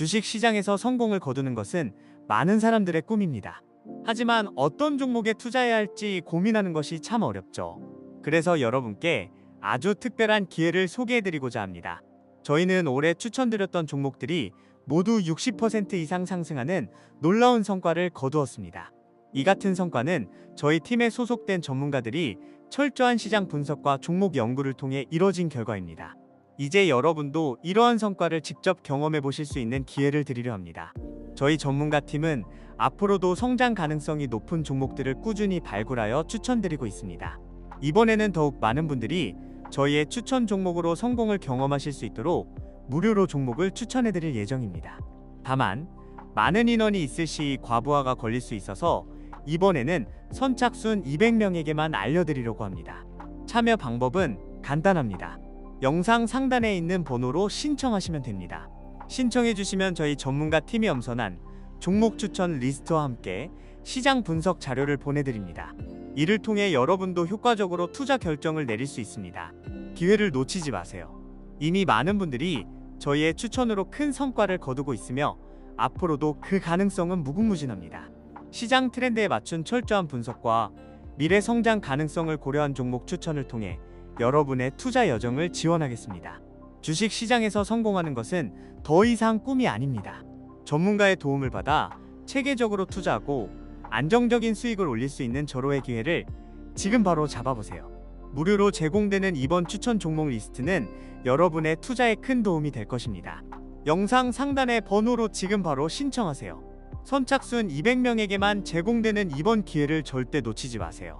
주식 시장에서 성공을 거두는 것은 많은 사람들의 꿈입니다. 하지만 어떤 종목에 투자해야 할지 고민하는 것이 참 어렵죠. 그래서 여러분께 아주 특별한 기회를 소개해드리고자 합니다. 저희는 올해 추천드렸던 종목들이 모두 60% 이상 상승하는 놀라운 성과를 거두었습니다. 이 같은 성과는 저희 팀에 소속된 전문가들이 철저한 시장 분석과 종목 연구를 통해 이뤄진 결과입니다. 이제 여러분도 이러한 성과를 직접 경험해 보실 수 있는 기회를 드리려 합니다. 저희 전문가 팀은 앞으로도 성장 가능성이 높은 종목들을 꾸준히 발굴하여 추천드리고 있습니다. 이번에는 더욱 많은 분들이 저희의 추천 종목으로 성공을 경험하실 수 있도록 무료로 종목을 추천해 드릴 예정입니다. 다만 많은 인원이 있을 시 과부하가 걸릴 수 있어서 이번에는 선착순 200명에게만 알려드리려고 합니다. 참여 방법은 간단합니다. 영상 상단에 있는 번호로 신청하시면 됩니다. 신청해 주시면 저희 전문가 팀이 엄선한 종목 추천 리스트와 함께 시장 분석 자료를 보내드립니다. 이를 통해 여러분도 효과적으로 투자 결정을 내릴 수 있습니다. 기회를 놓치지 마세요. 이미 많은 분들이 저희의 추천으로 큰 성과를 거두고 있으며 앞으로도 그 가능성은 무궁무진합니다. 시장 트렌드에 맞춘 철저한 분석과 미래 성장 가능성을 고려한 종목 추천을 통해 여러분의 투자 여정을 지원하겠습니다. 주식 시장에서 성공하는 것은 더 이상 꿈이 아닙니다. 전문가의 도움을 받아 체계적으로 투자하고 안정적인 수익을 올릴 수 있는 절호의 기회를 지금 바로 잡아보세요. 무료로 제공되는 이번 추천 종목 리스트는 여러분의 투자에 큰 도움이 될 것입니다. 영상 상단의 번호로 지금 바로 신청하세요. 선착순 200명에게만 제공되는 이번 기회를 절대 놓치지 마세요.